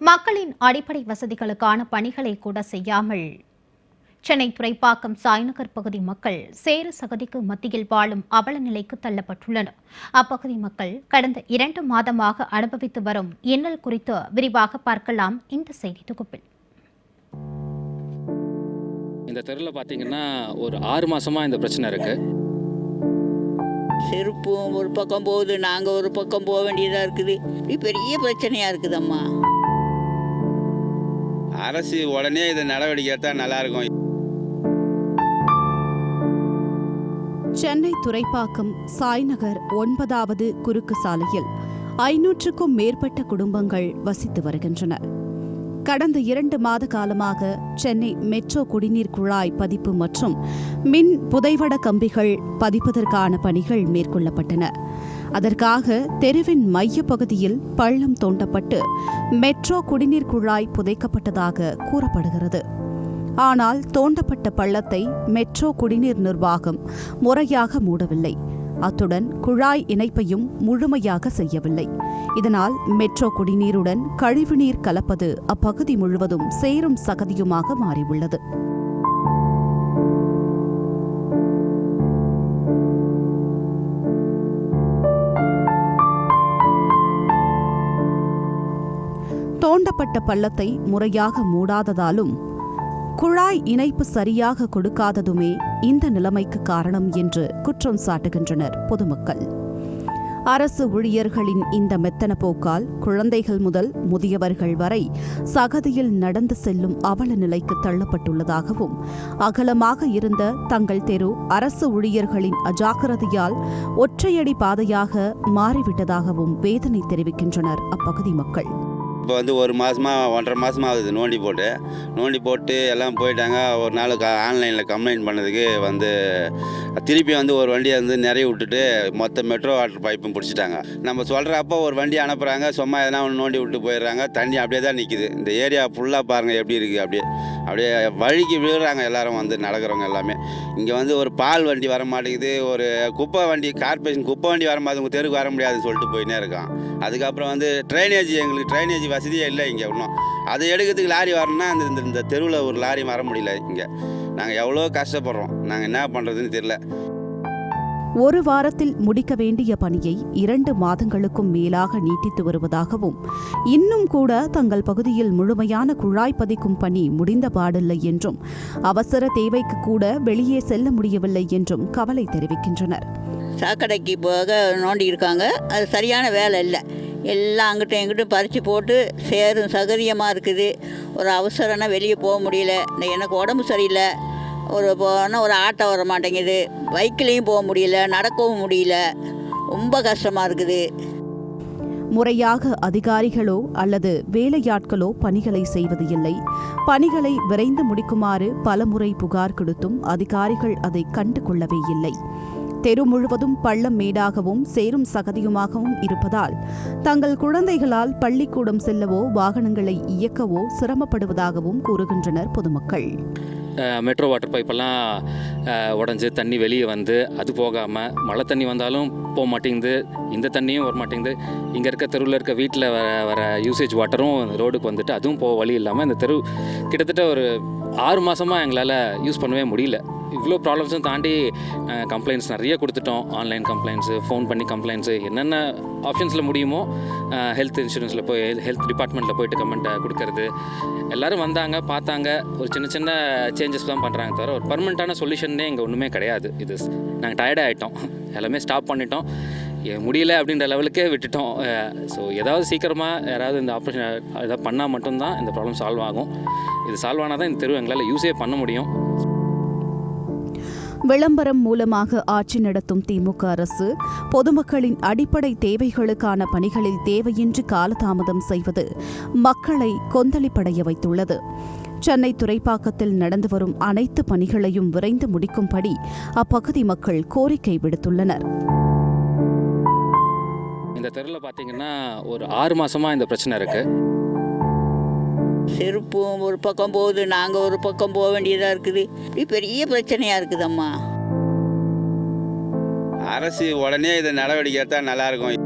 மக்களின் அடிப்படை வசதிகளுக்கான பணிகளை கூட செய்யாமல் சென்னை துறைப்பாக்கம் சாய்நகர் பகுதி மக்கள் சேறு சகதிக்கு மத்தியில் வாழும் அவல நிலைக்கு தள்ளப்பட்டுள்ளனர். அப்பகுதி மக்கள் கடந்த இரண்டு மாதமாக அனுபவித்து வரும் இன்னல் குறித்து விரிவாக பார்க்கலாம் இந்த செய்தி தொகுப்பில். இந்த தெருவில் பார்த்தீங்கன்னா ஒரு ஆறு மாசமாக இந்த பிரச்சனை இருக்குது செருப்பும் ஒரு பக்கம் போகுது நாங்கள் ஒரு பக்கம் போக வேண்டியதாக இருக்குது. பெரிய பிரச்சனையாக இருக்குதம்மா. அரசு உடனே இதை நடவடிக்கை எடுத்தால் நல்லா இருக்கும் சென்னை துறைப்பாக்கம் சாய்நகர் ஒன்பதாவது குறுக்கு சாலையில் ஐநூற்றுக்கும் மேற்பட்ட குடும்பங்கள் வசித்து வருகின்றன. கடந்த இரண்டு மாத காலமாக சென்னை மெட்ரோ குடிநீர் குழாய் பதிப்பு மற்றும் மின் புதைவட கம்பிகள் பதிப்பதற்கான பணிகள் மேற்கொள்ளப்பட்டன. அதற்காக தெருவின் மையப்பகுதியில் பள்ளம் தோண்டப்பட்டு மெட்ரோ குடிநீர் குழாய் புதைக்கப்பட்டதாக கூறப்படுகிறது. ஆனால் தோண்டப்பட்ட பள்ளத்தை மெட்ரோ குடிநீர் நிர்வாகம் முறையாக மூடவில்லை. அத்துடன் குழாய் இணைப்பையும் முழுமையாக செய்யவில்லை. இதனால் மெட்ரோ குடிநீருடன் கழிவுநீர் கலப்பது அப்பகுதி முழுவதும் சேரும் சகதியுமாக மாறியுள்ளது. தோண்டப்பட்ட பள்ளத்தை முறையாக மூடாததாலும் குழாய் இணைப்பு சரியாக கொடுக்காததுமே இந்த நிலைமைக்கு காரணம் என்று குற்றம் சாட்டுகின்றனர் பொதுமக்கள். அரசு ஊழியர்களின் இந்த மெத்தன போக்கால் குழந்தைகள் முதல் முதியவர்கள் வரை சகதியில் நடந்து செல்லும் அவல நிலைக்கு தள்ளப்பட்டுள்ளதாகவும் அகலமாக இருந்த தங்கள் தெரு அரசு ஊழியர்களின் அஜாக்கிரதையால் ஒற்றையடி பாதையாக மாறிவிட்டதாகவும் வேதனை தெரிவிக்கின்றனர் அப்பகுதி மக்கள். இப்போ வந்து ஒரு மாதமாக ஒன்றரை மாதமாக ஆகுது நோண்டி போட்டு. நோண்டி போட்டு எல்லாம் போயிட்டாங்க. ஒரு நாள் க ஆன்லைனில் கம்ப்ளைண்ட் பண்ணதுக்கு வந்து திருப்பி வந்து ஒரு வண்டியை வந்து நிறைய விட்டுட்டு மொத்த மெட்ரோ வாட்டர் பைப்பும் பிடிச்சிட்டாங்க. நம்ம சொல்கிறப்போ ஒரு வண்டி அனுப்புகிறாங்க சும்மா எதனா ஒன்று நோண்டி விட்டு போயிடுறாங்க. தண்ணி அப்படியே தான் நிற்கிது இந்த ஏரியா ஃபுல்லாக பாருங்கள் எப்படி இருக்குது அப்படியே. அப்படியே வழிக்கு விழுறாங்க எல்லாரும் வந்து நடக்கிறவங்க எல்லாமே. இங்கே வந்து ஒரு பால் வண்டி வர மாட்டேங்குது ஒரு குப்பை வண்டி கார்பரேஷன் குப்பை வண்டி வர மாதிரி உங்கள் தெருக்கு வர முடியாதுன்னு சொல்லிட்டு போயினே இருக்கான். அதுக்கப்புறம் வந்து ட்ரைனேஜ் எங்களுக்கு ட்ரைனேஜ் வசதியே இல்லை இங்கே இன்னும். அதை எடுக்கிறதுக்கு லாரி வரணும்னா அந்த இந்த- இந்த தெருவில் ஒரு லாரி வர முடியல இங்கே. நாங்கள் எவ்வளோ கஷ்டப்படுறோம். நாங்கள் என்ன பண்ணுறதுன்னு தெரில ஒரு வாரத்தில் முடிக்க வேண்டிய பணியை இரண்டு மாதங்களுக்கும் மேலாக நீட்டித்து வருவதாகவும் இன்னும் கூட தங்கள் பகுதியில் முழுமையான குழாய் பதிக்கும் பணி முடிந்த பாடில்லை என்றும் அவசர தேவைக்கு கூட வெளியே செல்ல முடியவில்லை என்றும் கவலை தெரிவிக்கின்றனர். சாக்கடைக்கு போக நோண்டி இருக்காங்க அது சரியான வேலை இல்லை. எல்லாம் அங்கிட்டும் இங்கிட்டும் பறித்து போட்டு சேரும் சகரியமாக இருக்குது. ஒரு அவசரம்னா வெளியே போக முடியல. இந்த எனக்கு உடம்பு சரியில்லை. ஒரு போனால் ஒரு ஆட்டோ வர மாட்டேங்குது பைக்கிலையும் போக முடியல நடக்கவும் முடியல. ரொம்ப கஷ்டமாக இருக்குது. முறையாக அதிகாரிகளோ அல்லது வேலையாட்களோ பணிகளை செய்வது இல்லை. பணிகளை விரைந்து முடிக்குமாறு பலமுறை புகார் கொடுத்தும் அதிகாரிகள் அதை கண்டு கொள்ளவே இல்லை. தெரு முழுவதும் பள்ளம் மேடாகவும் சேரும் சகதியுமாகவும் இருப்பதால் தங்கள் குழந்தைகளால் பள்ளிக்கூடம் செல்லவோ வாகனங்களை இயக்கவோ சிரமப்படுவதாகவும் கூறுகின்றனர் பொதுமக்கள். மெட்ரோ வாட்டர் பைப்பெல்லாம் உடஞ்சி தண்ணி வெளியே வந்து அது போகாமல் மழை தண்ணி வந்தாலும் போக மாட்டேங்குது. இந்த தண்ணியும் வர மாட்டேங்குது. இங்கே இருக்க தெருவில் இருக்க வீட்டில் வர வர யூசேஜ் வாட்டரும் ரோடுக்கு வந்துட்டு அதுவும் போக வழி இல்லாமல் இந்த தெரு கிட்டத்தட்ட ஒரு ஆறு மாதமாக எங்களால் யூஸ் பண்ணவே முடியல. இவ்வளோ ப்ராப்ளம்ஸும் தாண்டி கம்ப்ளைண்ட்ஸ் நிறைய கொடுத்துட்டோம். ஆன்லைன் கம்ப்ளைண்ட்ஸு ஃபோன் பண்ணி கம்ப்ளைண்ட்ஸு என்னென்ன ஆப்ஷன்ஸில் முடியுமோ ஹெல்த் இன்சூரன்ஸில் போய் ஹெல்த் டிபார்ட்மெண்ட்டில் போயிட்டு கமெண்ட்டை கொடுக்கறது. எல்லோரும் வந்தாங்க பார்த்தாங்க. ஒரு சின்ன சின்ன சேஞ்சஸ் தான் பண்ணுறாங்க தவிர ஒரு பர்மனெண்ட்டான சொல்யூஷன்னே இங்கே ஒன்றுமே கிடையாது. இது நாங்கள் டயர்ட் ஆகிட்டோம் எல்லாமே ஸ்டாப் பண்ணிட்டோம். முடியல அப்படின்ற லெவலுக்கே விட்டுட்டோம். ஸோ ஏதாவது சீக்கிரமாக யாராவது இந்த ஆப்ரேஷன் ஏதாவது பண்ணால் மட்டும்தான் இந்த ப்ராப்ளம் சால்வ் ஆகும். இது சால்வ் ஆனால் தான் இந்த தெரு எங்களால் யூஸே பண்ண முடியும். விளம்பரம் மூலமாக ஆட்சி நடத்தும் திமுக அரசு பொதுமக்களின் அடிப்படை தேவைகளுக்கான பணிகளில் தேவையின்றி காலதாமதம் செய்வது மக்களை கொந்தளிப்படைய வைத்துள்ளது. சென்னை துறைப்பாக்கத்தில் நடந்து வரும் அனைத்து பணிகளையும் விரைந்து முடிக்கும்படி அப்பகுதி மக்கள் கோரிக்கை விடுத்துள்ளனர். இந்த தெருவில் பார்த்தீங்கன்னா ஒரு ஆறு மாசமா இந்த பிரச்சனை இருக்குது செருப்பும் ஒரு பக்கம் போகுது நாங்கள் ஒரு பக்கம் போக வேண்டியதாக இருக்குது. இப்படி பெரிய பிரச்சனையாக இருக்குதம்மா. அரசு உடனே இதை நடவடிக்கை எடுத்தால் நல்லாயிருக்கும்